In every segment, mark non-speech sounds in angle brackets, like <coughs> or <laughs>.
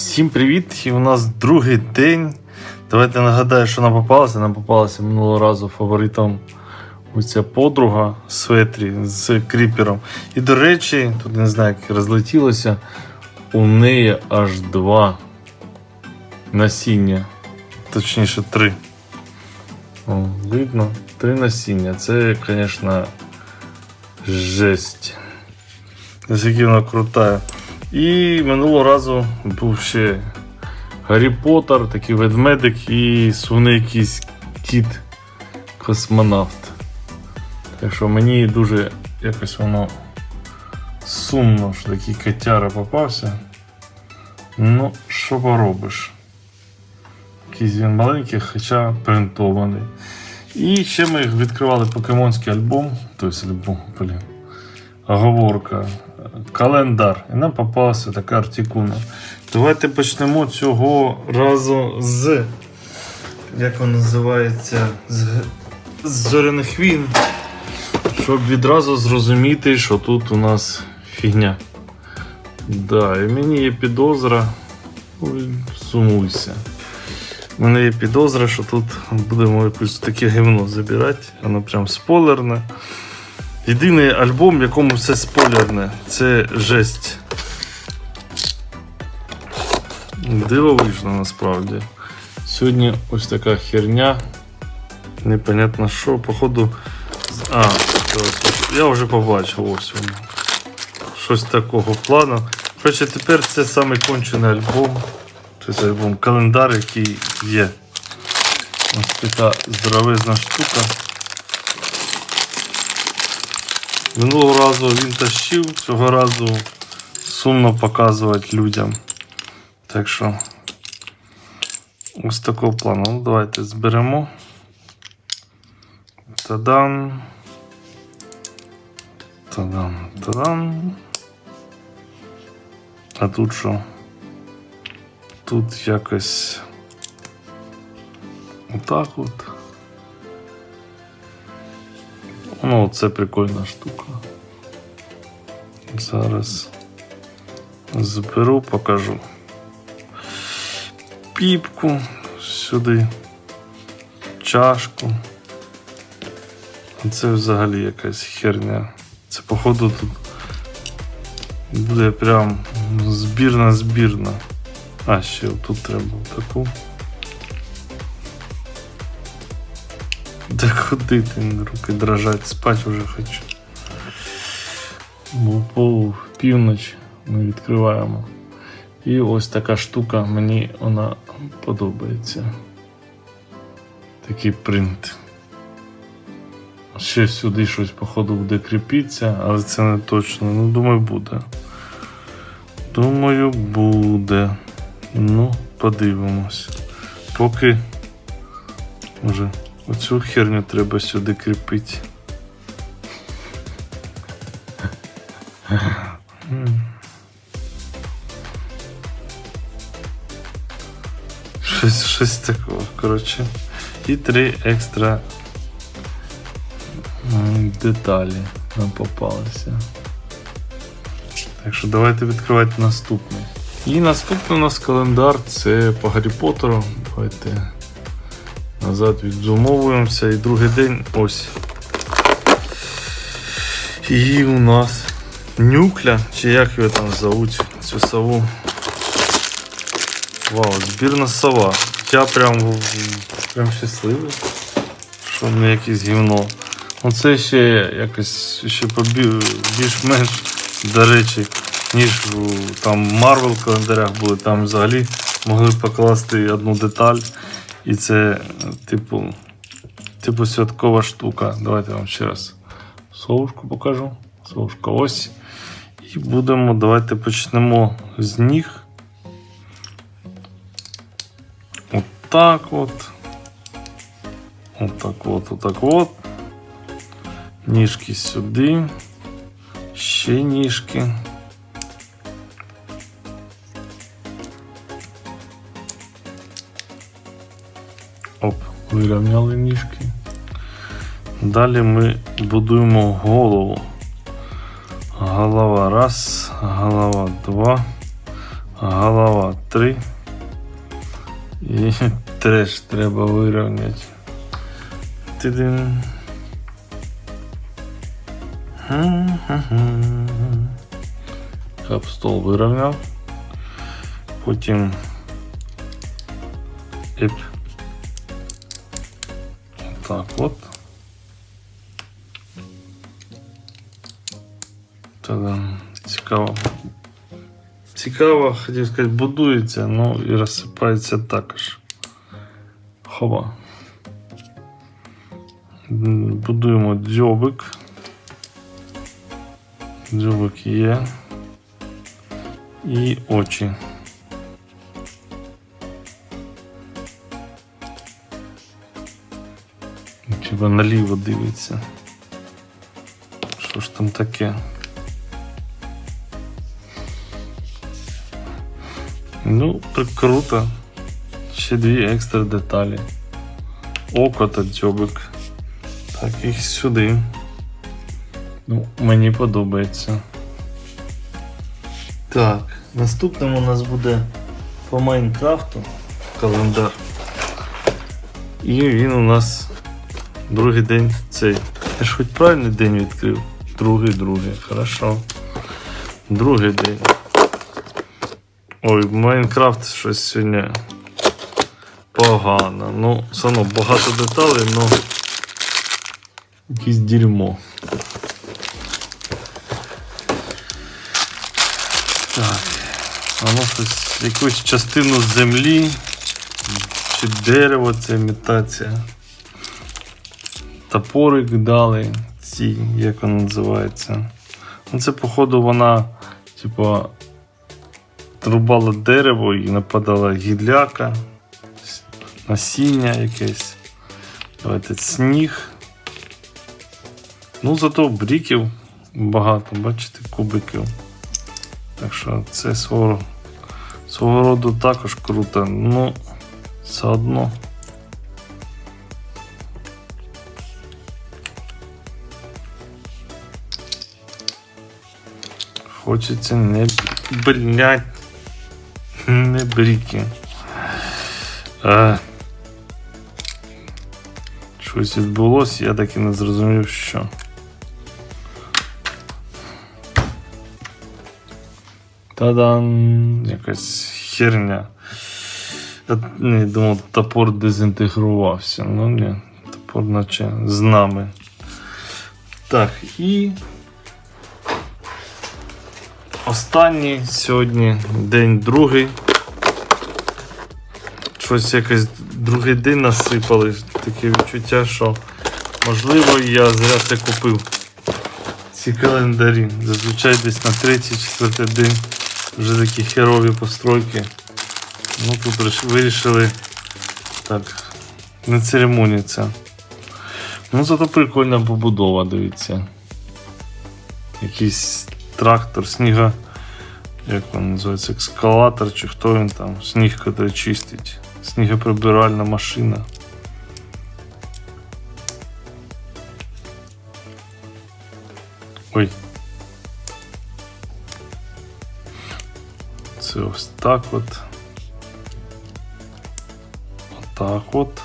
Всім привіт! І у нас другий день. Давайте нагадаю, що нам попалося. Нам попалася минулого разу фаворитом оця подруга в светрі з кріпером. І до речі, тут не знаю, як розлетілося. У неї аж два насіння. Точніше, три. О, видно, три насіння. Це, звісно, жесть. Наскільки вона крута. І минулого разу був ще Гаррі Поттер, такий ведмедик і сувний якийсь кіт космонавт. Так що мені дуже якось воно сумно, що такий котяра попався. Ну, що поробиш? Якийсь він маленький, хоча принтований. І ще ми відкривали покемонський альбом, тобто альбом, блін, оговорка, календар. І нам попалася така артикуна. Давайте почнемо цього разу з. Як він називається? З, з зоряних війн. Щоб відразу зрозуміти, що тут у нас фігня. Да, і мені є підозра. Сумуйся. У мене є підозра, що тут будемо якусь таке гівно забирати. Воно прям спойлерне. Єдиний альбом, в якому все спойлерне, це жесть. Дивовижно насправді. Сьогодні ось така херня. Непонятно що, походу. А, я вже побачив ось воно. Щось такого плану. Коротше, тепер це самий кончений альбом. Тобто альбом календар, який є. Ось така здоровезна штука. Минулого разу він тащив, цього разу сумно показувати людям. Так що ось такого плану. Ну, давайте зберемо. Тадан. Тадан. Тадан. А тут що? Тут якось отак от. Ну, це прикольна штука. Зараз зберу, покажу. Піпку сюди, чашку. Це взагалі якась херня. Це, походу, тут буде прям збірна-збірна. А, ще тут треба таку. Да куди ти руки дрожать, спать вже хочу. Бо по північ ми відкриваємо. І ось така штука, мені вона подобається. Такий принт. Ще сюди щось, походу, буде кріпитися, але це не точно. Ну, думаю, буде. Думаю, буде. Ну, подивимось. Поки може оцю херню треба сюди кріпити. Щось, щось такого, коротше. І три екстра деталі нам попалися. Так що давайте відкривати наступний. І наступний у нас календар це по Гаррі Поттеру. Давайте назад відзумовуємося. І другий день ось. І у нас нюкля, чи як його там зовуть, цю сову. Вау, збірна сова. Я прям, прям щасливий, що не якесь гівно. Оце ще якось ще більш-менш, до речі, ніж там Marvel календарях були, там взагалі могли покласти одну деталь. І це, типу, типу святкова штука. Давайте я вам ще раз совушку покажу. Совушка ось. І будемо, давайте почнемо з ніг. Отак от. Отак от, отак от. Ніжки сюди. Ще ніжки. Вирівняли ніжки. Далі ми будуємо голову. Голова раз, голова два, голова три. І <laughs> теж треба вирівняти. Тидин. Капстол вирівняв. Потім Еп. Так от. Та-дам. Цікаво. Цікаво, хотів сказати, будується, ну і розсипається також. Хоба. М, Будуємо дзьобик. Дзьобик є. І очі. Хіба наліво дивиться. Що ж там таке? Ну, круто. Ще дві екстра деталі. Око та дзьобик. Так, їх сюди. Ну, мені подобається. Так, наступним у нас буде по Майнкрафту календар. І він у нас другий день цей. Я ж хоч правильний день відкрив. Другий, другий, хорошо. Другий день. Ой, Майнкрафт щось сьогодні погано. Ну, все одно багато деталей, але якесь дерьмо. Так. Воно щось, якусь частину землі чи дерево це імітація. Топорик дали, ці, як воно називається. Ну, це, походу, вона, типа, рубала дерево і нападала гілляка, с- насіння якесь. Давайте сніг. Ну, зато бріків багато, бачите, кубиків. Так що це свого, свого роду також круто. Ну, все одно. Хочеться не блять. Не бріки. А, щось відбулося, я так і не зрозумів, що. Та-дам! Якась херня. Я не думав, топор дезінтегрувався. Ну ні, топор наче з нами. Так, і останній сьогодні день другий. Щось якось другий день насипали. Таке відчуття, що можливо я зря це купив. Ці календарі. Зазвичай десь на третій, четвертий день вже такі херові постройки. Ну тут вирішили так, не церемоніться. Ну зато прикольна побудова, дивіться. Якийсь трактор, сніга. Як він називається? Екскаватор чи хто він там? Сніг, який чистить. Снігоприбиральна машина. Ой. Це ось так от. Отак от.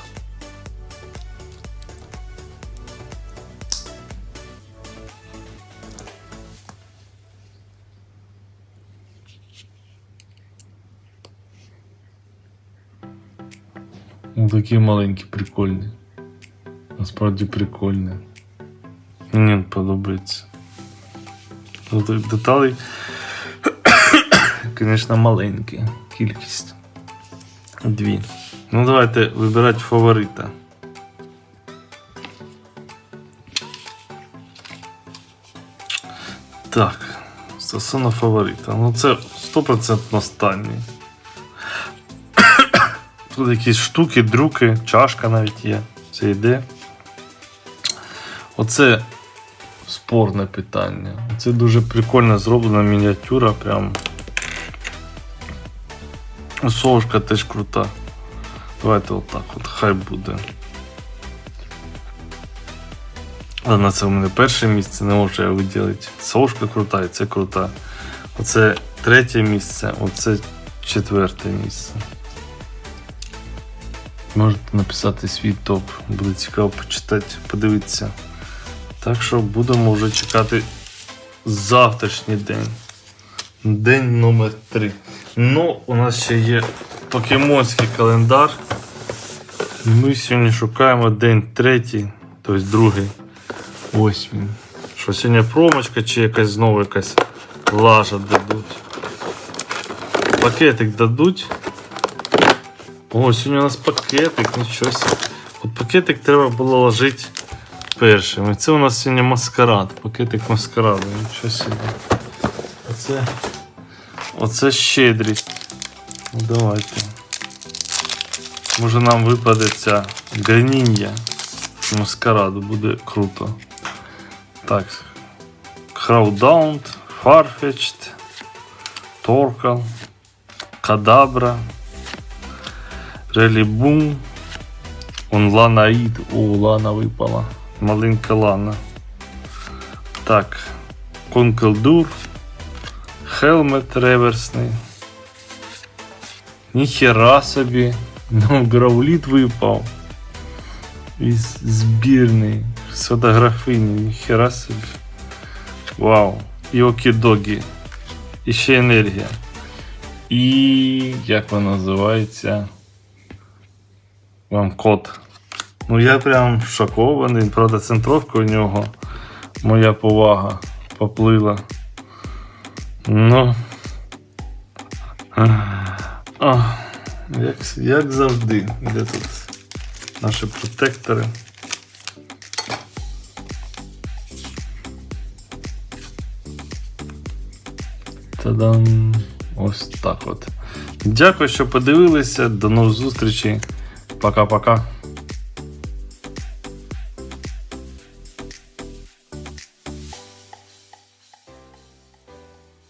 Такі маленькі, прикольні. Насправді прикольні. Мені подобається. Ну, так Деталей, <coughs> звісно, маленькі. Кількість. Дві. Ну, давайте вибирати фаворита. Так, стосовно фаворита. Ну, це 100% останній. Тут якісь штуки, друки, чашка навіть є. Це йде. Оце спорне питання. Це дуже прикольно зроблена мініатюра. Прям. Совушка теж крута. Давайте отак от, хай буде. Ладно, це у мене перше місце, не можу я виділити. Совушка крута і це крута. Оце третє місце, оце четверте місце. Можете написати свій топ. Буде цікаво почитати, подивитися. Так що будемо вже чекати завтрашній день. День номер 3. Ну, у нас ще є покемонський календар. Ми сьогодні шукаємо день третій, тобто другий. Ось він. Що сьогодні промочка чи якась знову якась лажа дадуть. Пакетик дадуть. О, сьогодні у нас пакетик, нічого. От пакетик треба було ложити першим. І це у нас сьогодні маскарад. Пакетик маскараду. Нічого собі. Оце, оце щедрість. Ну, давайте. Може нам випаде ця ганіння маскараду, буде круто. Так. Краудаунд, Farfetched, Торкал, Кадабра, Релібум, Он Лана Аїд. О, Лана випала. Маленька Лана. Так. Конкелдур, Хелмет реверсний. Ніхера собі. Ну, грауліт випав. Із збірний. З фотографині. Ніхера собі. Вау. І окідогі. І ще енергія. І як вона називається? Вам код. Ну я прям шокований. Правда, центровка у нього. Моя повага поплила. Ну. Ах, як, як завжди. Де тут наші протектори? Та-дам! Ось так от. Дякую, що подивилися. До нових зустрічей. Пока-пока.